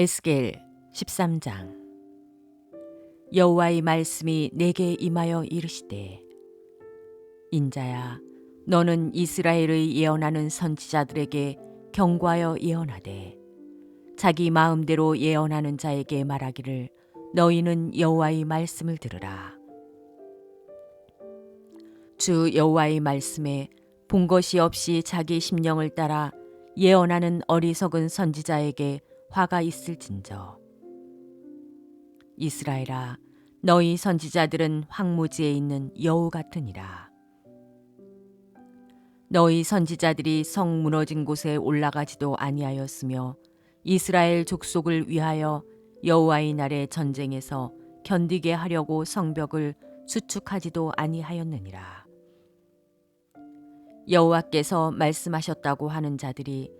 에스겔 13장. 여호와의 말씀이 내게 임하여 이르시되 인자야 너는 이스라엘의 예언하는 선지자들에게 경고하여 예언하되 자기 마음대로 예언하는 자에게 말하기를 너희는 여호와의 말씀을 들으라. 주 여호와의 말씀에 본 것이 없이 자기 심령을 따라 예언하는 어리석은 선지자에게 화가 있을진저. 이스라엘아 너희 선지자들은 황무지에 있는 여우 같으니라. 너희 선지자들이 성 무너진 곳에 올라가지도 아니하였으며 이스라엘 족속을 위하여 여호와의 날의 전쟁에서 견디게 하려고 성벽을 수축하지도 아니하였느니라. 여호와께서 말씀하셨다고 하는 자들이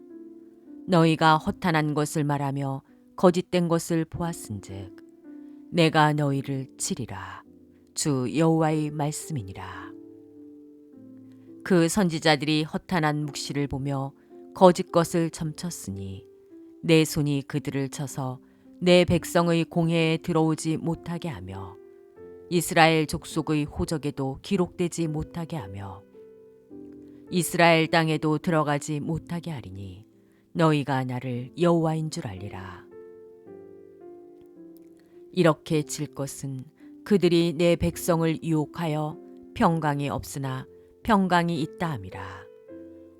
너희가 허탄한 것을 말하며 거짓된 것을 보았은즉 내가 너희를 치리라. 주 여호와의 말씀이니라. 그 선지자들이 허탄한 묵시를 보며 거짓 것을 점쳤으니 내 손이 그들을 쳐서 내 백성의 공회에 들어오지 못하게 하며 이스라엘 족속의 호적에도 기록되지 못하게 하며 이스라엘 땅에도 들어가지 못하게 하리니 너희가 나를 여호와인 줄 알리라. 이렇게 칠 것은 그들이 내 백성을 유혹하여 평강이 없으나 평강이 있다 함이라.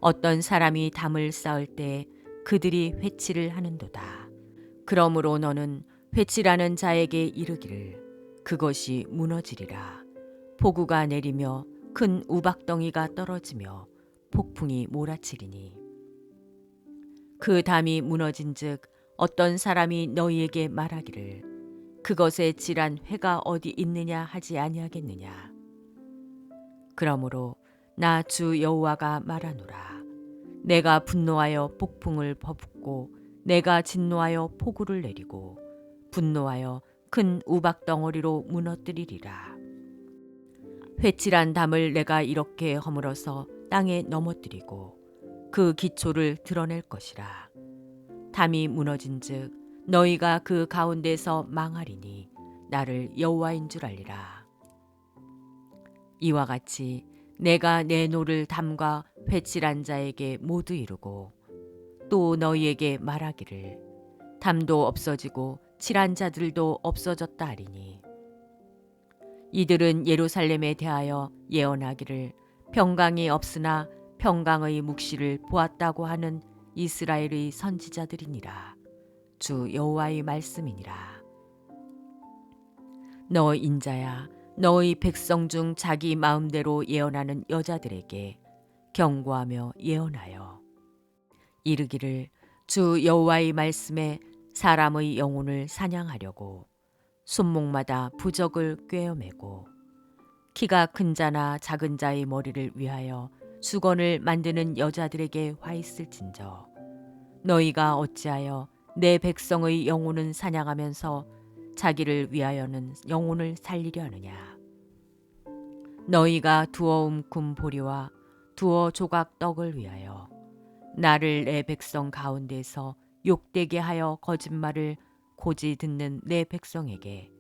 어떤 사람이 담을 쌓을 때 그들이 회치를 하는도다. 그러므로 너는 회치라는 자에게 이르기를 그것이 무너지리라. 폭우가 내리며 큰 우박덩이가 떨어지며 폭풍이 몰아치리니 그 담이 무너진즉 어떤 사람이 너희에게 말하기를 그것에 질한 회가 어디 있느냐 하지 아니하겠느냐? 그러므로 나 주 여호와가 말하노라. 내가 분노하여 폭풍을 퍼붓고 내가 진노하여 폭우를 내리고 분노하여 큰 우박 덩어리로 무너뜨리리라. 회칠한 담을 내가 이렇게 허물어서 땅에 넘어뜨리고 그 기초를 드러낼 것이라. 담이 무너진즉 너희가 그 가운데서 망하리니 나를 여호와인 줄 알리라. 이와 같이 내가 내 노를 담과 회칠한 자에게 모두 이루고 또 너희에게 말하기를 담도 없어지고 칠한 자들도 없어졌다 하리니 이들은 예루살렘에 대하여 예언하기를 평강이 없으나 평강의 묵시를 보았다고 하는 이스라엘의 선지자들이니라. 주 여호와의 말씀이니라. 너 인자야, 너의 백성 중 자기 마음대로 예언하는 여자들에게 경고하며 예언하여 이르기를 주 여호와의 말씀에 사람의 영혼을 사냥하려고 손목마다 부적을 꿰어매고 키가 큰 자나 작은 자의 머리를 위하여 수건을 만드는 여자들에게 화 있을진저. 너희가 어찌하여 내 백성의 영혼은 사냥하면서 자기를 위하여는 영혼을 살리려 하느냐? 너희가 두어 움큼 보리와 두어 조각 떡을 위하여 나를 내 백성 가운데서 욕되게 하여 거짓말을 고지 듣는 내 백성에게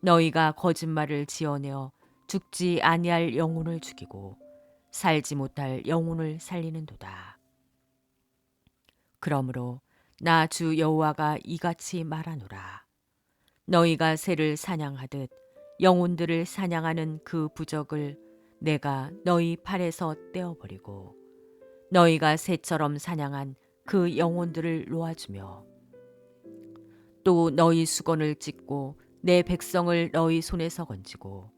너희가 거짓말을 지어내어 죽지 아니할 영혼을 죽이고 살지 못할 영혼을 살리는도다. 그러므로 나 주 여호와가 이같이 말하노라. 너희가 새를 사냥하듯 영혼들을 사냥하는 그 부적을 내가 너희 팔에서 떼어버리고 너희가 새처럼 사냥한 그 영혼들을 놓아주며 또 너희 수건을 찢고 내 백성을 너희 손에서 건지고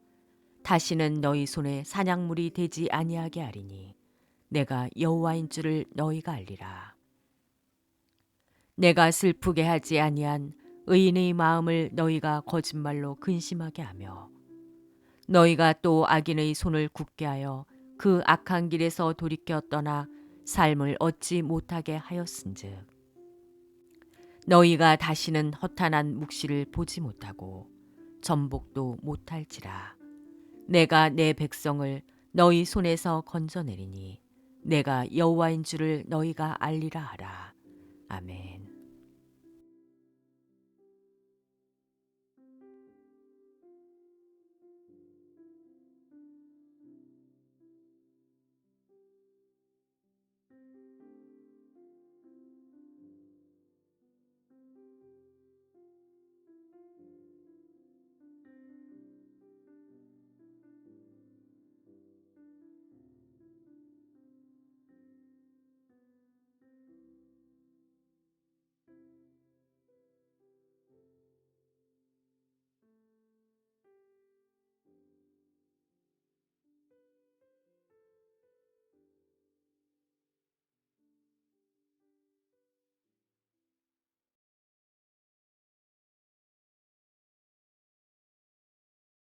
다시는 너희 손에 사냥물이 되지 아니하게 하리니 내가 여호와인 줄을 너희가 알리라. 내가 슬프게 하지 아니한 의인의 마음을 너희가 거짓말로 근심하게 하며 너희가 또 악인의 손을 굳게 하여 그 악한 길에서 돌이켜 떠나 삶을 얻지 못하게 하였은즉 너희가 다시는 허탄한 묵시를 보지 못하고 전복도 못할지라 내가 내 백성을 너희 손에서 건져내리니 내가 여호와인 줄을 너희가 알리라 하라 아멘.